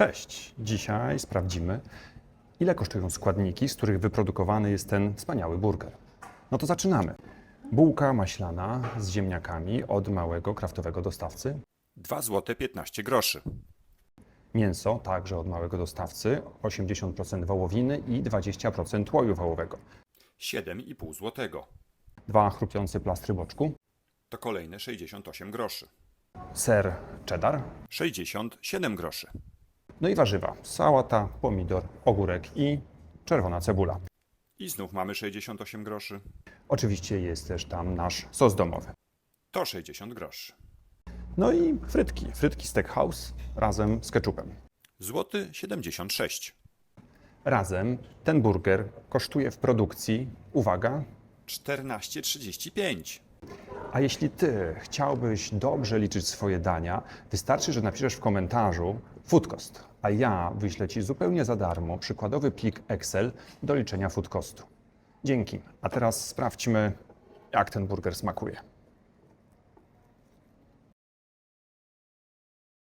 Cześć! Dzisiaj sprawdzimy, ile kosztują składniki, z których wyprodukowany jest ten wspaniały burger. No to zaczynamy. Bułka maślana z ziemniakami od małego kraftowego dostawcy. 2 zł 15 groszy. Mięso także od małego dostawcy, 80% wołowiny i 20% łoju wołowego. 7,5 zł. Dwa chrupiące plastry boczku, To kolejne 68 groszy. ser cheddar, 67 groszy. No i warzywa. Sałata, pomidor, ogórek i czerwona cebula. I znów mamy 68 groszy. Oczywiście jest też tam nasz sos domowy. To 60 groszy. No i frytki. Frytki Steakhouse razem z ketchupem. Złoty 76. Razem ten burger kosztuje w produkcji, uwaga, 14,35. A jeśli ty chciałbyś dobrze liczyć swoje dania, wystarczy, że napiszesz w komentarzu food cost, a ja wyślę ci zupełnie za darmo przykładowy plik Excel do liczenia food costu. Dzięki. A teraz sprawdźmy, jak ten burger smakuje.